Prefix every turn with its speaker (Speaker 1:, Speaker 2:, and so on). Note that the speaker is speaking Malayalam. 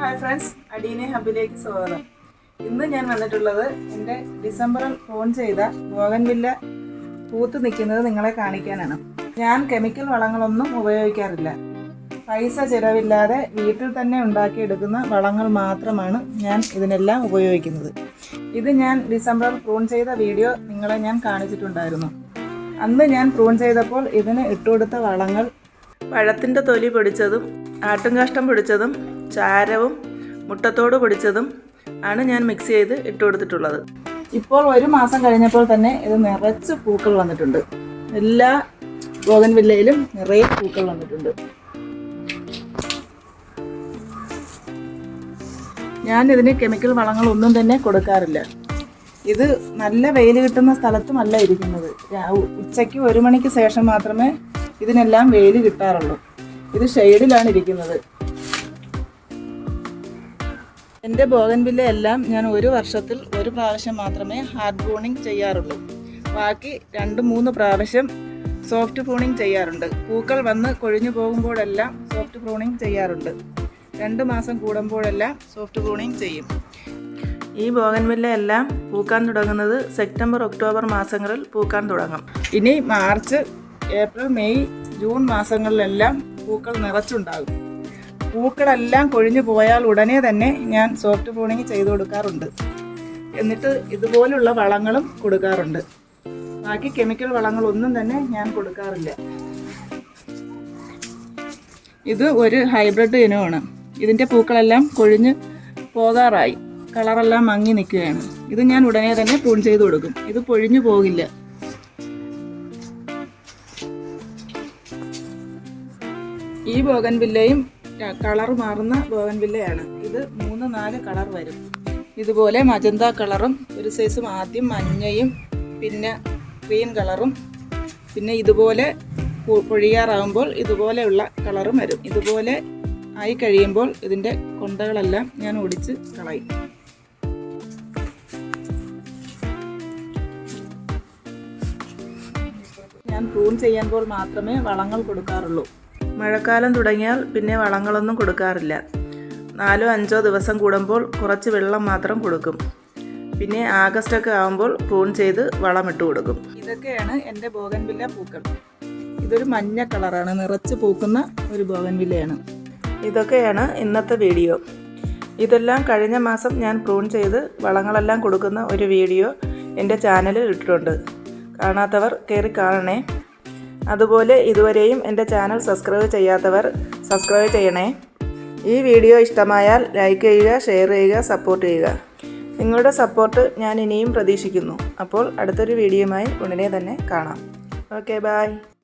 Speaker 1: ഹായ് ഫ്രണ്ട്സ് അടീനെ ഹബിലേക്ക് സ്വാഗതം. ഇന്ന് ഞാൻ വന്നിട്ടുള്ളത് എന്റെ ഡിസംബറിൽ ഫോൺ ചെയ്ത ബോഗൻവില്ല പൂത്ത് നിൽക്കുന്നത് നിങ്ങളെ കാണിക്കാനാണ്. ഞാൻ കെമിക്കൽ വളങ്ങളൊന്നും ഉപയോഗിക്കാറില്ല. പൈസ ചിലവില്ലാതെ വീട്ടിൽ തന്നെ ഉണ്ടാക്കിയെടുക്കുന്ന വളങ്ങൾ മാത്രമാണ് ഞാൻ ഇതിനെല്ലാം ഉപയോഗിക്കുന്നത്. ഇത് ഞാൻ ഡിസംബറിൽ പ്രൂൺ ചെയ്ത വീഡിയോ നിങ്ങളെ ഞാൻ കാണിച്ചിട്ടുണ്ടായിരുന്നു. അന്ന് ഞാൻ പ്രൂൺ ചെയ്തപ്പോൾ ഇതിന് ഇട്ടുകൊടുത്ത വളങ്ങൾ പഴത്തിന്റെ തൊലി പൊടിച്ചതും ആട്ടുംകാഷ്ടം പൊടിച്ചതും ചാരവും മുട്ടത്തോട് പൊടിച്ചതും ആണ് ഞാൻ മിക്സ് ചെയ്ത് ഇട്ട് കൊടുത്തിട്ടുള്ളത്. ഇപ്പോൾ ഒരു മാസം കഴിഞ്ഞപ്പോൾ തന്നെ ഇത് നിറച്ച് പൂക്കൾ വന്നിട്ടുണ്ട്. എല്ലാ ബോഗൻവില്ലയിലും നിറയെ പൂക്കൾ വന്നിട്ടുണ്ട്. ഞാൻ ഇതിന് കെമിക്കൽ വളങ്ങളൊന്നും തന്നെ കൊടുക്കാറില്ല. ഇത് നല്ല വെയിൽ കിട്ടുന്ന സ്ഥലത്തുമല്ല ഇരിക്കുന്നത്. ഉച്ചയ്ക്ക് ഒരു മണിക്ക് ശേഷം മാത്രമേ ഇതിനെല്ലാം വെയിൽ കിട്ടാറുള്ളൂ. ഇത് ഷെയ്ഡിലാണ് ഇരിക്കുന്നത്. എന്റെ ബോഗൻവില്ല എല്ലാം ഞാൻ ഒരു വർഷത്തിൽ ഒരു പ്രാവശ്യം മാത്രമേ ഹാർഡ് പ്രൂണിങ് ചെയ്യാറുള്ളൂ. ബാക്കി രണ്ട് മൂന്ന് പ്രാവശ്യം സോഫ്റ്റ് പ്രൂണിങ് ചെയ്യാറുണ്ട്. പൂക്കൾ വന്ന് കൊഴിഞ്ഞു പോകുമ്പോഴെല്ലാം സോഫ്റ്റ് പ്രൂണിങ് ചെയ്യാറുണ്ട്. രണ്ട് മാസം കൂടുമ്പോഴെല്ലാം സോഫ്റ്റ് പ്രൂണിങ് ചെയ്യും. ഈ ബോഗൻവില്ല എല്ലാം പൂക്കാൻ തുടങ്ങുന്നത് സെപ്റ്റംബർ ഒക്ടോബർ മാസങ്ങളിൽ പൂക്കാൻ തുടങ്ങും. ഇനി മാർച്ച് ഏപ്രിൽ മെയ് ജൂൺ മാസങ്ങളിലെല്ലാം പൂക്കൾ നിറച്ചുണ്ടാകും. പൂക്കളെല്ലാം കൊഴിഞ്ഞു പോയാൽ ഉടനെ തന്നെ ഞാൻ സോഫ്റ്റ് പ്രൂണിങ് ചെയ്തു കൊടുക്കാറുണ്ട്. എന്നിട്ട് ഇതുപോലുള്ള വളങ്ങളും കൊടുക്കാറുണ്ട്. ബാക്കി കെമിക്കൽ വളങ്ങളൊന്നും തന്നെ ഞാൻ കൊടുക്കാറില്ല. ഇത് ഒരു ഹൈബ്രിഡ് ഇനമാണ്. ഇതിന്റെ പൂക്കളെല്ലാം കൊഴിഞ്ഞ് പോകാറായി. കളറെല്ലാം മങ്ങി നിൽക്കുകയാണ്. ഇത് ഞാൻ ഉടനെ തന്നെ പ്രൂൺ ചെയ്ത് കൊടുക്കും. ഇത് പൊഴിഞ്ഞു പോകില്ല. ഈ ബോഗൻവില്ലയും കളർ മാറുന്ന ബോഗൻവില്ലയാണ്. ഇത് മൂന്ന് നാല് കളർ വരും. ഇതുപോലെ മജന്ത കളറും ഒരു സൈസും ആദ്യം മഞ്ഞയും പിന്നെ ഗ്രീൻ കളറും പിന്നെ ഇതുപോലെ പൊഴിയാറാകുമ്പോൾ ഇതുപോലെയുള്ള കളറും വരും. ഇതുപോലെ ആയി കഴിയുമ്പോൾ ഇതിന്റെ കൊണ്ടകളെല്ലാം ഞാൻ ഒടിച്ച് കളയും. ഞാൻ പ്രൂൺ ചെയ്യുമ്പോൾ മാത്രമേ വളങ്ങൾ കൊടുക്കാറുള്ളൂ. മഴക്കാലം തുടങ്ങിയാൽ പിന്നെ വളങ്ങളൊന്നും കൊടുക്കാറില്ല. നാലോ അഞ്ചോ ദിവസം കൂടുമ്പോൾ കുറച്ച് വെള്ളം മാത്രം കൊടുക്കും. പിന്നെ ആഗസ്റ്റ് ഒക്കെ ആകുമ്പോൾ പ്രൂൺ ചെയ്ത് വളമിട്ട് കൊടുക്കും. ഇതൊക്കെയാണ് എന്റെ ബോഗൻവില്ല പൂക്കൾ. ഇതൊരു മഞ്ഞ കളറാണ് നിറച്ച് പൂക്കുന്ന ഒരു ബോഗൻവില്ലയാണ്. ഇതൊക്കെയാണ് ഇന്നത്തെ വീഡിയോ. ഇതെല്ലാം കഴിഞ്ഞ മാസം ഞാൻ പ്രൂൺ ചെയ്ത് വളങ്ങളെല്ലാം കൊടുക്കുന്ന ഒരു വീഡിയോ എന്റെ ചാനലിൽ ഇട്ടിട്ടുണ്ട്. കാണാത്തവർ കയറി കാണണേ. അതുപോലെ ഇതുവരെയും എന്റെ ചാനൽ സബ്സ്ക്രൈബ് ചെയ്യാത്തവർ സബ്സ്ക്രൈബ് ചെയ്യണേ. ഈ വീഡിയോ ഇഷ്ടമായാൽ ലൈക്ക് ചെയ്യുക ഷെയർ ചെയ്യുക സപ്പോർട്ട് ചെയ്യുക. നിങ്ങളുടെ സപ്പോർട്ട് ഞാൻ ഇനിയും പ്രതീക്ഷിക്കുന്നു. അപ്പോൾ അടുത്തൊരു വീഡിയോയുമായി ഉടനെ തന്നെ കാണാം. Okay bye